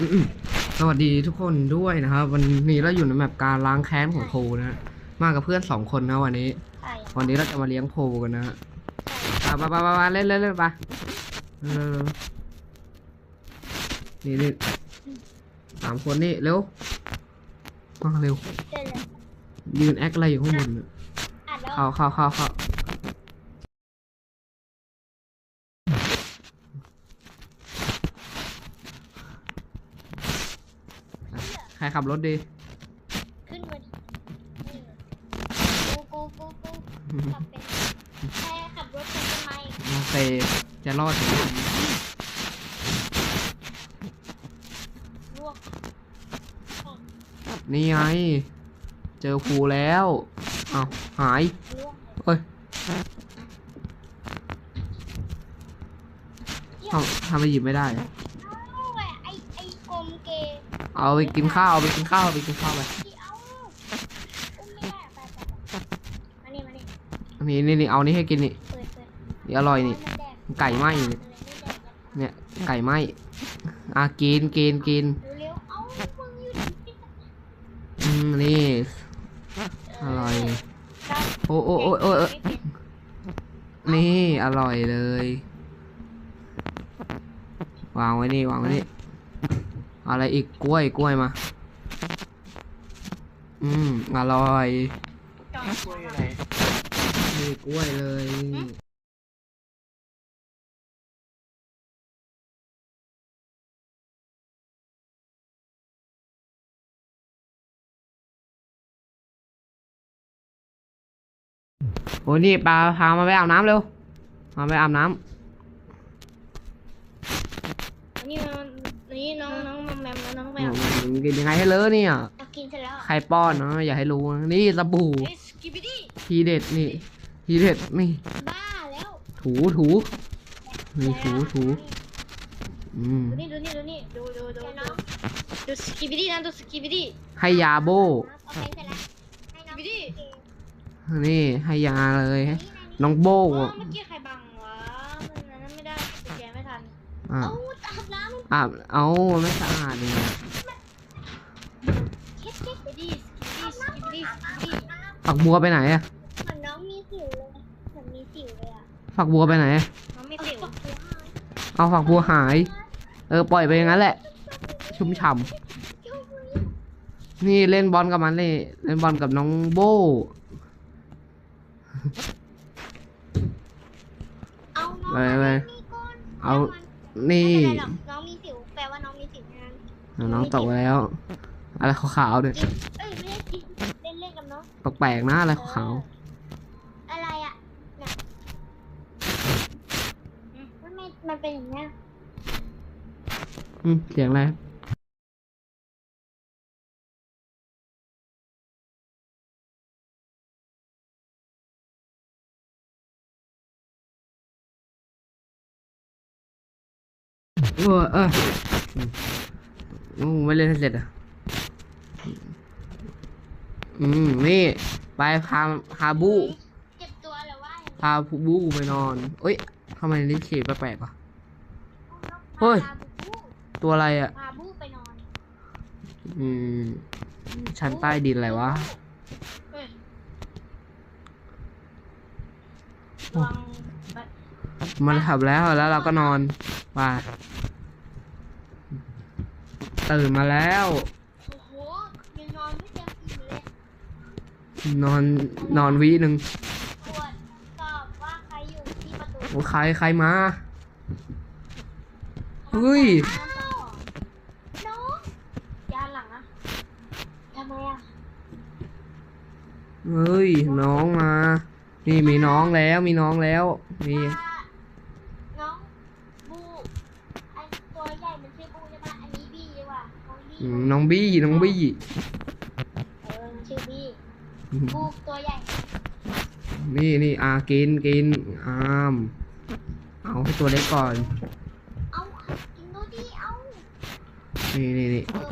อืมสวัสดีทุกคนด้วยนะครับ วันนี้เราอยู่ในแมปการล้างแค้นของโพนะฮะมากับเพื่อนสองคนนะวันนี้ ใช่วันนี้เราจะมาเลี้ยงโพกันนะฮะอะไปไปไปไปเล่นเล่นเล่นไปเร็วเร็วนี่นี่สามคนนี่เร็วมาเร็ว เจอเลยยืนแอคอะไรอยู่ข้างบนน่ะอัดแล้วเข้าเข้าเข้าเข้าอะใคร ขับรถดี ขึ้นมาดินี่กูกูกูกูขับเป็นแค่ขับรถเป็นทำไมโอเค จะรอดถึงวันนี้ลวกนี่ไง เจอภูแล้วอ้าวหายลวกเอ้ยเอ้าทำไมหยิบไม่ได้อะ เอ้าแหวะไอไอกลมเกย์ เอาไปกินข้าวเอาไปกินข้าวเอาไปกินข้าวไปที่เอ้าอุ้มไม่ได้ไปไปไปมานี่มานี่อันนี้นี่นี่เอานี่ให้กินนี่เปิดเปิดนี่อร่อยนี่ให้มันแดกไก่ไหม้นี่เลยไม่แดกแล้วเนี่ยไก่ไหม้อะกินกินกินเร็วๆเอ้ามึงอยู่ที่อืมนี่อร่อยโอ้โอ้โอ้โอ้เอ้ยนี่อร่อยเลย วางไว้นี่วางไว้นี่เอะไรอีกกล้วยกล้วยมา อืมอร่อยจอยกล้วยไหนนี่กล้วยเลยโอ้ยนี่ปลาพามาไปอาบน้ำเร็วมาไปอาบน้นี่มันนี่น้องน้องแมมน้องำ แมอืมมกินยังไงให้เลอะเนี่ยเอากินเสร็จแล้วใครป้อนเนาะอย่าให้รู้นะนี่สบู่เฮ้ยสกิบิดี้ทีเด็ดนี่ ทีเด็ดนี่ บ้าแล้วถูถูนี่ถูถูอืมดูนี่ดูนี่ดูนี่ดูดูดูดูดูสกิบิดี้นะดูสกิบิดี้ให้ยาโบเอาไปเสร็จแล้วให้น้องบิดี้นี่ให้ยาเลยน้องโบโอ้อะเมื่อกี้ใครบังวะมันนั้นไม่ได้สแกนไม่ทันอะเอาอาบน้ำมันอาบเอาไม่สะอาดเลยเช็ ดเช็ดบิดี้สกิบิดี้สกิบิดี้ฝักบัวไปไหนอะเหมือนน้องมีสิวเลยเหมือนมีสิวเลยอะฝักบัวไปไหน น้องมีสิวเอาฝักบัวหาย เออปล่อยไปอย่างนั้นแหละ ชุ่มฉ่ำนี่เล่นบอลกับมันเลยเล่นบอลกับน้องโบเอาน้องไปไปมีก้อนเอา นี่ไม่เป็นไรหรอกน้องมีสิวแปลว่าน้องมีสิวนั้นเอาน้องตกแล้ว อะไรขาวๆด้วยกินเอ้ยไม่ได้กินเล่นเล่นกับน้องแปลกๆนะอะไรขาวอะไรอะเนี่ยมันไม่มันเป็นอย่างเงี้ยๆอืมเสียงอะไรเออเอออืมไม่เล่นให้เสร็จอะ อืมนี่ ไปพาพาบูเจ็บตัวหรือว่าพาบูไปนอนเอ้ยทำไมลิ้นฉี่แปลกๆอะเฮ้ยพาบูตัวอะไรอะ พาบูไปนอน อืม ชั้นใต้ดินอะไรวะเฮ้ยลองไปมันขับแล้วแล้วเราก็นอนไปตื่นมาแล้ว โอ้โหยังนอนไม่เต็มอิ่มเลย นอนนอนวิหนึ่งตรวจสอบว่าใครอยู่ที่ประตูโอ้ใครใครมา เฮ้ยอ้าวน้องยานหลังอะทำไมอะเฮ้ย น้องมา นี่มีน้องแล้วมีน้องแล้วมีว่าน้องบูไอตัวใหญ่มันชื่อบูใช่ปะอันนี้บี้ดีกว่าน้องบี้อืมน้องบี้น้องบี้เออมันชื่อบี้ บูตัวใหญ่นี่นี่อากินกินอามเอาให้ตัวเล็กก่อน เอากินดูดิเอานี่นี่นี่เออ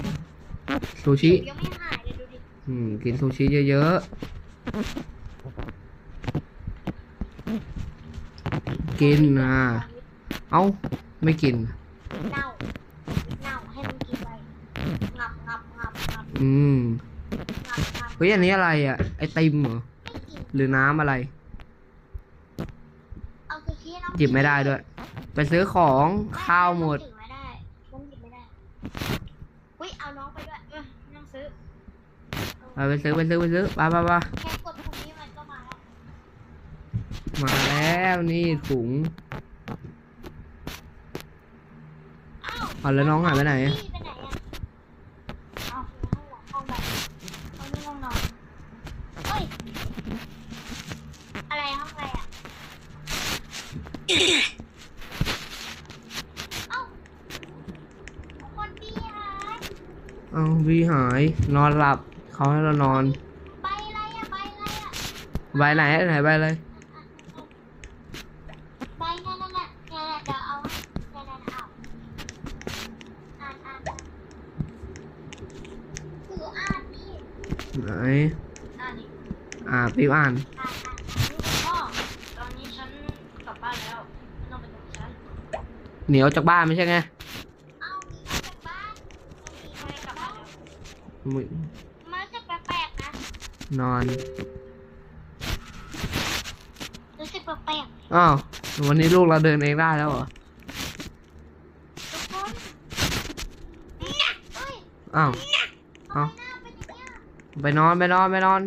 ซูชิ ยังไม่หายเลยดูดิอืม กินซูชิเยอะๆ กินอะเอ้า ไม่กิน เน่า เน่าให้มันกินไปอืมงับงับเฮ้ยอันนี้อะไรอะ ไอติมเหรอไม่กินหรือน้ำอะไร เอาคือที่น้องหยิบไม่ได้ด้วย ไปซื้อของข้าวหมดถือไม่ได้น้องหยิบไม่ได้อุ้ยเอาน้องไปด้วยเออน้องซื้อเอาไปซื้อไปซื้อไปซื้อไปไปไปแค่กดตรงนี้มันก็มาแล้วมาแล้วนี่ถุงอ้าวเอาแล้วน้องหายไปไหนอะพี่ไปไหนอะเอาห้องหลังห้องแบบ ห้องนี้ห้องนอนเฮ้ย อะไรห้องอะไรอะเอ้าคนดีหายเอาวีหาย นอนหลับเขาให้เรานอนใบอะไรอะใบอะไรอะใบไหนไหนใบอะไร ใบนั่นนั่นน่ะเนี่ยเดี๋ยวเอาเนี่ยนั่นเอาอ่านอ่านอ่านคืออ่านนี่ ไหน อ่านดิ อ่าปิ๊บอ่านอ่านอ่านพ่อตอนนี้ฉันกลับบ้านแล้วไม่ต้องไปตรงฉันเหนียวจากบ้านไม่ใช่ไงเอามีมาจากบ้านมีไม่มาได้กจากลับบ้าบ้านนแล้วมึมาจากแปลกๆนะนอนรู้สึกแปลกอ้าววันนี้ลูกเราเดินเองได้แล้วเหรอๆทุกคนเนี่ยเฮ้ยอ้าวทำไมเอ้า หน้าเป็นอย่างเงี้ยไปนอนไปนอนไปนอน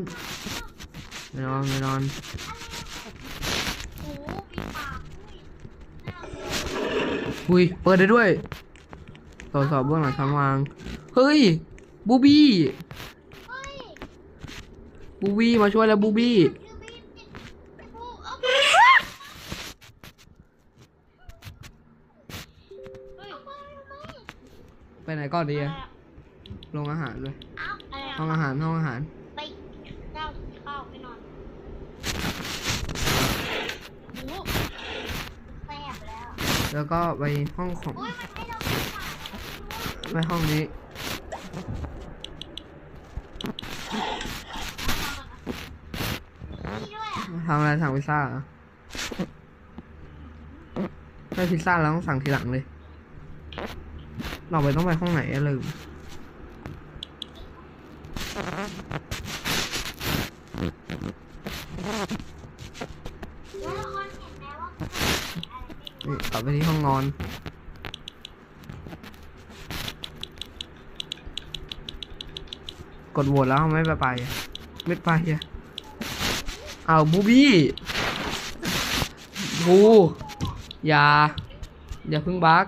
ไปนอนไปนอนโอ้โหมีปากด้วยหน้าเลยอุ้ยเปิดได้ด้วยตรวจสอบเบื้องหลังชั้นวาง เฮ้ย บูบี้เฮ้ยบูบี้มาช่วยแล้วบูบี้คือบีมเนี่ยไอ้ผู้เอาเฮ้ยเอาไปเอาไปไปไหนก่อนดีอะลงอาหารเลยเอาอะไรห้องอะอาหารห้องอาหาร ไปเจ้าข้าวไปนอนโอ้โหแสบแล้ว แล้วก็ไปห้องของไปห้องนี้ทำอะไรสั่งพิซซ่าเหรอถ้าพิซซ่าเราต้องสั่งทีหลังเลย เราไปต้องไปห้องไหนอะลืม แล้วละครเห็นไหมว่าอะไรไม่รู้ นี่กลับไปที่ห้อ งนอน กดโหวตแล้วไม่ไปไปอะไม่ไปอะเอาบูบี้บูอย่า อย่าเพึ่งบัก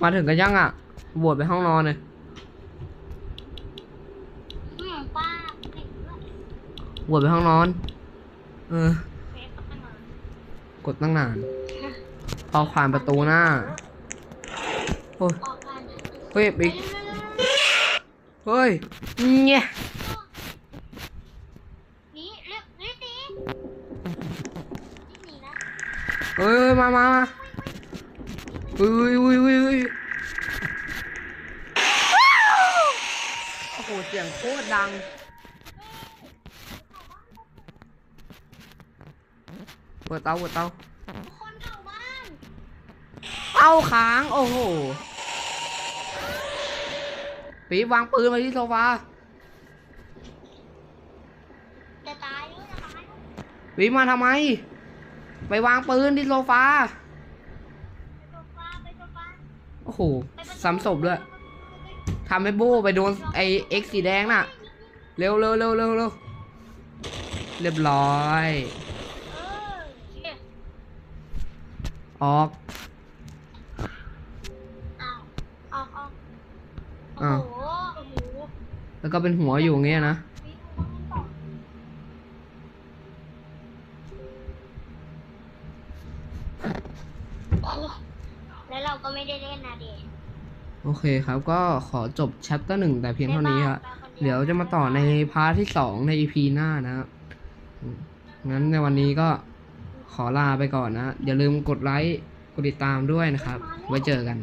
มาถึงกันยังอะโหวตไปห้องนอนเลยอืมป้าเด็กด้วยโหวตไปห้องนอน เออเฟซตั้งนาน กดตั้งนานพอผ่านประตูหน้า โอ้ยออกกันเฮ้ยบิ๊กเฮ้ยเนี่ยหนีเรียกหนีหนีหนีนะเฮ้ย มามามาเฮ้ยเฮ้ยเฮ้ยเฮ้ยโอ้โห เสียงโคตรดัง เปิดเตาเปิดเตาคนเผาบ้านเอาค้างโอ้โหปี๊บวางปืนไว้ที่โซฟาจะตายด้วยจะตายด้วยปี๊บมาทำไม ไปวางปืนที่โซฟาไปโซฟาไปโซฟาโอ้โหไปประตูซ้ำศพด้วยทำให้โบไปโดนไอเอ็กสีแดงน่ะ เร็วเร็วเร็วเร็วเร็วเรียบร้อย เออเชี่ย ออก อ้าวออกออกโอ้อ้าวโหโอ้โหแล้วก็เป็นหัวอยู่อย่างเงี้ยนะ วิ่งต้องต่อโอ้โหแล้วเราก็ไม่ได้เล่นนะเด็กโอเคครับ ก็ขอจบแชปเตอร์หนึ่งแต่เพียงเท่านี้ครับ เดี๋ยวจะมาต่อในพาร์ทที่สองใน EP หน้านะครับอืมงั้นในวันนี้ก็ ขอลาไปก่อนนะ อย่าลืมกดไลค์ กดติดตามด้วยนะครับ ไว้เจอกัน